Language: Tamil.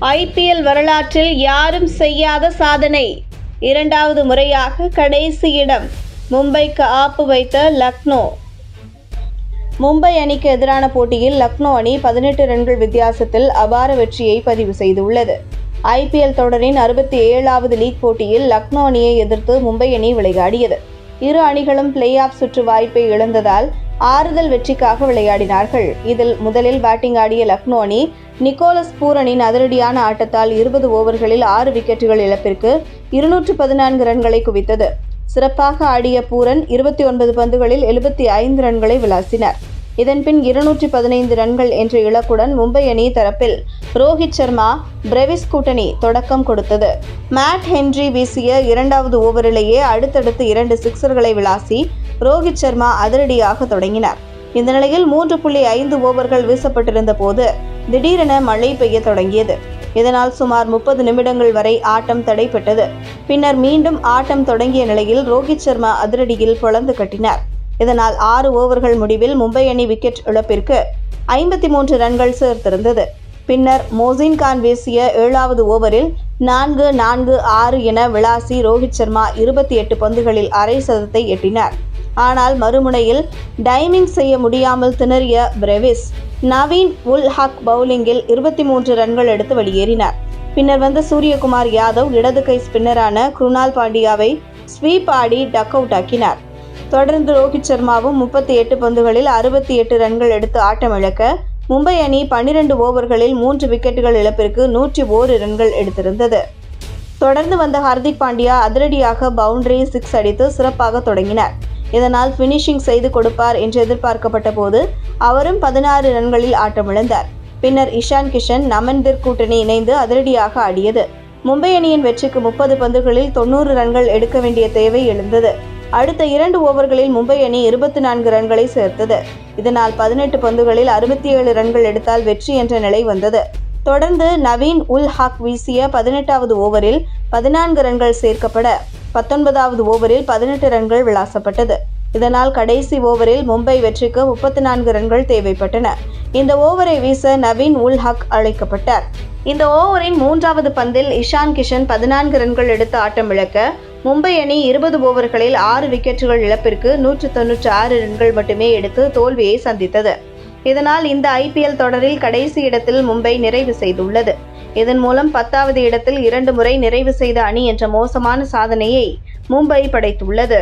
ஐபிஎல் வரலாற்றில் யாரும் செய்யாத சாதனை. இரண்டாவது முறையாக கடைசி இடம் மும்பைக்கு ஆப்பு வைத்த லக்னோ. மும்பை அணிக்கு எதிரான போட்டியில் லக்னோ அணி பதினெட்டு ரன்கள் வித்தியாசத்தில் அபார வெற்றியை பதிவு செய்துள்ளது. ஐபிஎல் தொடரின் அறுபத்தி ஏழாவது லீக் போட்டியில் லக்னோ அணியை எதிர்த்து மும்பை அணி விளையாடியது. இரு அணிகளும் பிளே ஆஃப் சுற்று வாய்ப்பை இழந்ததால் ஆறுதல் வெற்றிக்காக விளையாடினார்கள். இதில் முதலில் பேட்டிங் ஆடிய லக்னோ அணி நிக்கோலஸ் பூரனின் அதிரடியான ஆட்டத்தால் இருபது ஓவர்களில் ஆறு விக்கெட்டுகள் இழப்பிற்கு இருநூற்று பதினான்கு ரன்களை குவித்தது. சிறப்பாக ஆடிய பூரன் இருபத்தி ஒன்பது பந்துகளில் எழுபத்தி ஐந்து ரன்களை விளாசினார். இதன்பின் இருநூற்றி பதினைந்து ரன்கள் என்ற இலக்குடன் மும்பை அணி தரப்பில் ரோஹித் சர்மா பிரெவிஸ் கூட்டணி தொடக்கம் கொடுத்தது. மேட் ஹென்றி வீசிய இரண்டாவது ஓவரிலேயே அடுத்தடுத்து இரண்டு சிக்சர்களை விளாசி ரோஹித் சர்மா அதிரடியாக தொடங்கினார். இந்த நிலையில் மூன்று புள்ளி ஐந்து ஓவர்கள் வீசப்பட்டிருந்த போது திடீரென மழை பெய்ய தொடங்கியது. இதனால் சுமார் முப்பது நிமிடங்கள் வரை ஆட்டம் தடைப்பட்டது. பின்னர் மீண்டும் ஆட்டம் தொடங்கிய நிலையில் ரோஹித் சர்மா அதிரடியில் பொளந்து கட்டினார். இதனால் ஆறு ஓவர்கள் முடிவில் மும்பை அணி விக்கெட் இழப்பிற்கு ஐம்பத்தி மூன்று ரன்கள் சேர்த்திருந்தது. பின்னர் மோசின் கான் வீசிய ஏழாவது ஓவரில் நான்கு நான்கு ஆறு என விளாசி ரோஹித் சர்மா இருபத்தி எட்டு பந்துகளில் அரை சதத்தை எட்டினார். ஆனால் மறுமுனையில் டைமிங் செய்ய முடியாமல் திணறிய பிரெவிஸ் நவீன் உல் ஹக் பவுலிங்கில் இருபத்தி மூன்று ரன்கள் எடுத்து வெளியேறினார். பின்னர் வந்த சூரியகுமார் யாதவ் இடது கை ஸ்பின்னரான குருணால் பாண்டியாவை ஸ்வீப் ஆடி டக் அவுட் ஆக்கினார். தொடர்ந்து ரோஹித் சர்மாவும் முப்பத்தி எட்டு பந்துகளில் அறுபத்தி எட்டு ரன்கள் எடுத்து ஆட்டமிழக்க மும்பை அணி பன்னிரண்டு ஓவர்களில் மூன்று விக்கெட்டுகள் இழப்பிற்கு நூற்றி ஓரு ரன்கள் எடுத்திருந்தது. தொடர்ந்து வந்த ஹர்திக் பாண்டியா அதிரடியாக பவுண்டரி சிக்ஸ் அடித்து சிறப்பாக தொடங்கினார். இதனால் ஃபினிஷிங் செய்து கொடுப்பார் என்று எதிர்பார்க்கப்பட்ட போது அவரும் பதினாறு ரன்களில் ஆட்டமிழந்தார். பின்னர் இஷான் கிஷன் நமன்பிர் கூட்டணி இணைந்து அதிரடியாக ஆடியது. மும்பை அணியின் வெற்றிக்கு முப்பது பந்துகளில் தொண்ணூறு ரன்கள் எடுக்க வேண்டிய தேவை எழுந்தது. அடுத்த இரண்டு ஓவர்களில் மும்பை அணி இருபத்தி நான்கு ரன்களை சேர்த்தது. இதனால் பதினெட்டு பந்துகளில் அறுபத்தி ஏழு ரன்கள் எடுத்தால் வெற்றி என்ற நிலை வந்தது. தொடர்ந்து நவீன் உல் ஹாக் வீசிய பதினெட்டாவது ஓவரில் பதினான்கு ரன்கள் சேர்க்கப்பட பத்தொன்பதாவது ஓவரில் பதினெட்டு ரன்கள் விளாசப்பட்டது. இதனால் கடைசி ஓவரில் மும்பை வெற்றிக்கு முப்பத்தி நான்கு ரன்கள் தேவைப்பட்டன. இந்த ஓவரை வீச நவீன் உல் ஹக் அழைக்கப்பட்டார். இந்த ஓவரின் மூன்றாவது பந்தில் இஷான் கிஷன் பதினான்கு ரன்கள் எடுத்து ஆட்டம் இழக்க மும்பை அணி இருபது ஓவர்களில் ஆறு விக்கெட்டுகள் இழப்பிற்கு நூற்று தொன்னூற்றி ஆறு ரன்கள் மட்டுமே எடுத்து தோல்வியை சந்தித்தது. இதனால் இந்த ஐபிஎல் தொடரில் கடைசி இடத்தில் மும்பை நிறைவு செய்துள்ளது. இதன் மூலம் பத்தாவது இடத்தில் இரண்டு முறை நிறைவு செய்த அணி என்ற மோசமான சாதனையை மும்பை படைத்துள்ளது.